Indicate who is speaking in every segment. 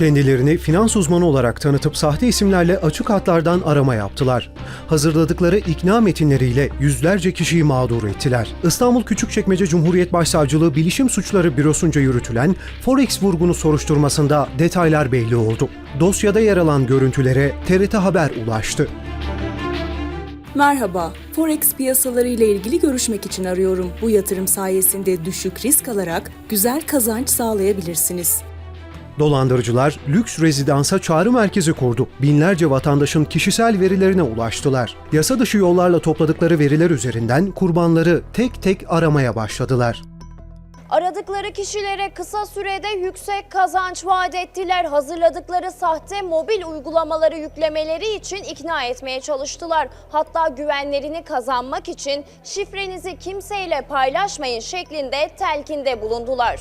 Speaker 1: Kendilerini finans uzmanı olarak tanıtıp sahte isimlerle açık hatlardan arama yaptılar. Hazırladıkları ikna metinleriyle yüzlerce kişiyi mağdur ettiler. İstanbul Küçükçekmece Cumhuriyet Başsavcılığı Bilişim Suçları Bürosu'nca yürütülen Forex vurgunu soruşturmasında detaylar belli oldu. Dosyada yer alan görüntülere TRT Haber ulaştı.
Speaker 2: Merhaba, Forex piyasaları ile ilgili görüşmek için arıyorum. Bu yatırım sayesinde düşük risk alarak güzel kazanç sağlayabilirsiniz.
Speaker 1: Dolandırıcılar lüks rezidansa çağrı merkezi kurdu. Binlerce vatandaşın kişisel verilerine ulaştılar. Yasa dışı yollarla topladıkları veriler üzerinden kurbanları tek tek aramaya başladılar.
Speaker 3: Aradıkları kişilere kısa sürede yüksek kazanç vaat ettiler. Hazırladıkları sahte mobil uygulamaları yüklemeleri için ikna etmeye çalıştılar. Hatta güvenlerini kazanmak için şifrenizi kimseyle paylaşmayın şeklinde telkinde bulundular.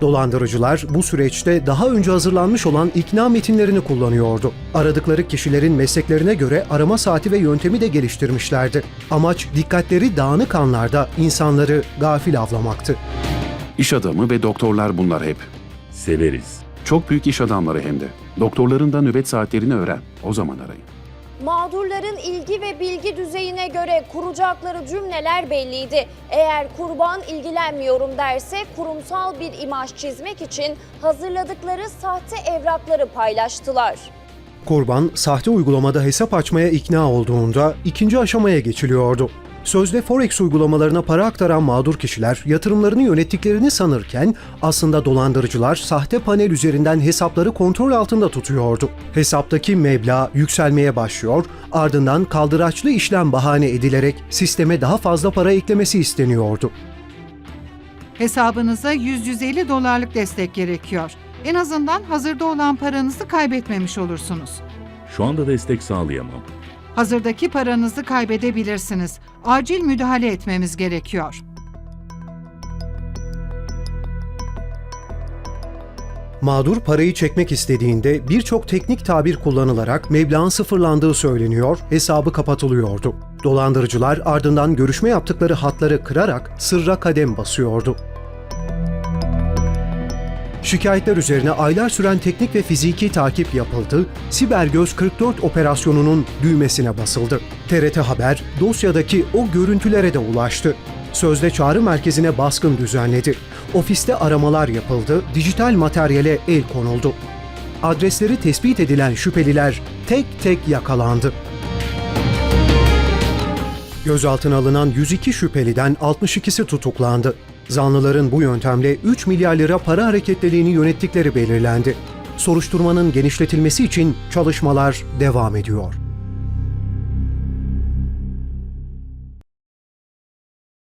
Speaker 1: Dolandırıcılar bu süreçte daha önce hazırlanmış olan ikna metinlerini kullanıyordu. Aradıkları kişilerin mesleklerine göre arama saati ve yöntemi de geliştirmişlerdi. Amaç dikkatleri dağınık anlarda insanları gafil avlamaktı.
Speaker 4: İş adamı ve doktorlar bunlar hep.
Speaker 5: Severiz.
Speaker 4: Çok büyük iş adamları hem de. Doktorların da nöbet saatlerini öğren. O zaman arayın.
Speaker 3: Mağdurların ilgi ve bilgi düzeyine göre kuracakları cümleler belliydi. Eğer kurban ilgilenmiyorum derse kurumsal bir imaj çizmek için hazırladıkları sahte evrakları paylaştılar.
Speaker 1: Kurban sahte uygulamada hesap açmaya ikna olduğunda ikinci aşamaya geçiliyordu. Sözde Forex uygulamalarına para aktaran mağdur kişiler yatırımlarını yönettiklerini sanırken aslında dolandırıcılar sahte panel üzerinden hesapları kontrol altında tutuyordu. Hesaptaki meblağ yükselmeye başlıyor, ardından kaldıraçlı işlem bahane edilerek sisteme daha fazla para eklemesi isteniyordu.
Speaker 6: Hesabınıza 100-150 dolarlık destek gerekiyor. En azından hazırda olan paranızı kaybetmemiş olursunuz.
Speaker 5: Şu anda destek sağlayamam.
Speaker 6: Hazırdaki paranızı kaybedebilirsiniz. Acil müdahale etmemiz gerekiyor.
Speaker 1: Mağdur parayı çekmek istediğinde birçok teknik tabir kullanılarak meblağın sıfırlandığı söyleniyor, hesabı kapatılıyordu. Dolandırıcılar ardından görüşme yaptıkları hatları kırarak sırra kadem basıyordu. Şikayetler üzerine aylar süren teknik ve fiziki takip yapıldı, Sibergöz 44 operasyonunun düğmesine basıldı. TRT Haber dosyadaki o görüntülere de ulaştı. Sözde çağrı merkezine baskın düzenledi. Ofiste aramalar yapıldı, dijital materyale el konuldu. Adresleri tespit edilen şüpheliler tek tek yakalandı. Gözaltına alınan 102 şüpheliden 62'si tutuklandı. Zanlıların bu yöntemle 3 milyar lira para hareketliliğini yönettikleri belirlendi. Soruşturmanın genişletilmesi için çalışmalar devam ediyor.